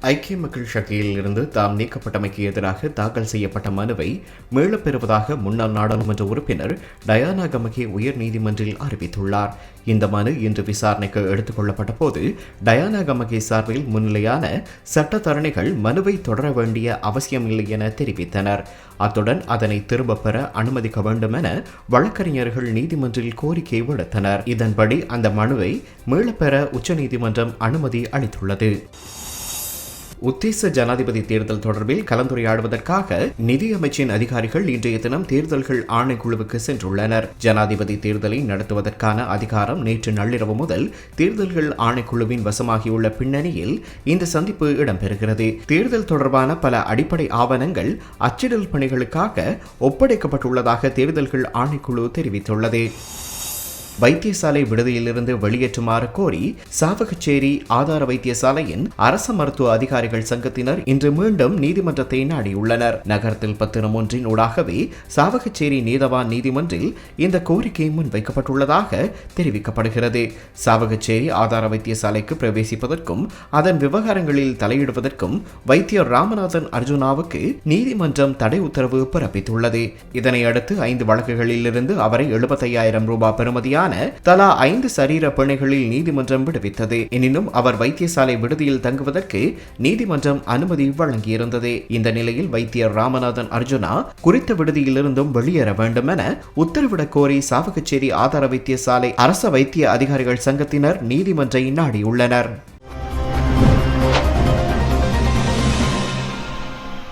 ஐக்கிய மக்கள் சக்தியில் இருந்து தாம் நீக்கப்பட்டமைக்கு எதிராக தாக்கல் செய்யப்பட்ட மனுவை மீளப் பெறுவதாக முன்னாள் நாடாளுமன்ற உறுப்பினர் டயானா கமகே உயர் நீதிமன்றில் அறிவித்துள்ளார். இந்த மனு இன்று விசாரணைக்கு எடுத்துக் கொள்ளப்பட்ட போது டயானா கமகே சார்பில் முன்னிலையான சட்டத்தரணிகள் மனுவை தொடர வேண்டிய அவசியமில்லை என தெரிவித்தனர். அத்துடன் அதனை திரும்பப் பெற அனுமதிக்க வேண்டும் என வழக்கறிஞர்கள் நீதிமன்றில் கோரிக்கை விடுத்தனர். இதன்படி அந்த மனுவை மீளப்பெற உச்சநீதிமன்றம் அனுமதி அளித்துள்ளது. உத்தேச ஜனாதிபதி தேர்தல் தொடர்பில் கலந்துரையாடுவதற்காக நிதியமைச்சின் அதிகாரிகள் இன்றைய தினம் தேர்தல்கள் ஆணைக்குழுவுக்கு சென்றுள்ளனர். ஜனாதிபதி தேர்தலை நடத்துவதற்கான அதிகாரம் நேற்று நள்ளிரவு முதல் தேர்தல்கள் ஆணைக்குழுவின் வசமாகியுள்ள பின்னணியில் இந்த சந்திப்பு இடம்பெறுகிறது. தேர்தல் தொடர்பான பல அடிப்படை ஆவணங்கள் அச்சிடல் பணிகளுக்காக ஒப்படைக்கப்பட்டுள்ளதாக தேர்தல்கள் ஆணைக்குழு தெரிவித்துள்ளது. வைத்தியசாலை விடுதியிலிருந்து வெளியேற்றுமாறு கோரி சாவகச்சேரி ஆதார வைத்தியசாலையின் அரச மருத்துவ அதிகாரிகள் சங்கத்தினர் இன்று மீண்டும் நீதிமன்றத்தை நாடியுள்ளனர். நகரத்தில் பத்திரம் ஒன்றின் ஊடாகவே சாவகச்சேரி நீதவான் நீதிமன்றில் இந்த கோரிக்கை முன்வைக்கப்பட்டுள்ளதாக தெரிவிக்கப்படுகிறது. சாவகச்சேரி ஆதார வைத்தியசாலைக்கு பிரவேசிப்பதற்கும் அதன் விவகாரங்களில் தலையிடுவதற்கும் வைத்தியர் ராமநாதன் அர்ஜுனாவுக்கு நீதிமன்றம் தடை உத்தரவு பிறப்பித்துள்ளது. இதனை அடுத்து ஐந்து வழக்குகளிலிருந்து அவரை எழுபத்தையாயிரம் ரூபாய் பெறுமதியான தலா ஐந்து சரீர பிணைகளில் நீதிமன்றம் விடுவித்தது. எனினும் அவர் வைத்தியசாலை விடுதியில் தங்குவதற்கு நீதிமன்றம் அனுமதி வழங்கியிருந்தது. இந்த நிலையில் வைத்தியர் ராமநாதன் அர்ஜுனா குறித்த விடுதியிலிருந்தும் வெளியேற வேண்டும் என உத்தரவிடக் கோரி சாவகச்சேரி ஆதார வைத்தியசாலை அரச வைத்திய அதிகாரிகள் சங்கத்தினர் நீதிமன்றை நாடியுள்ளனர்.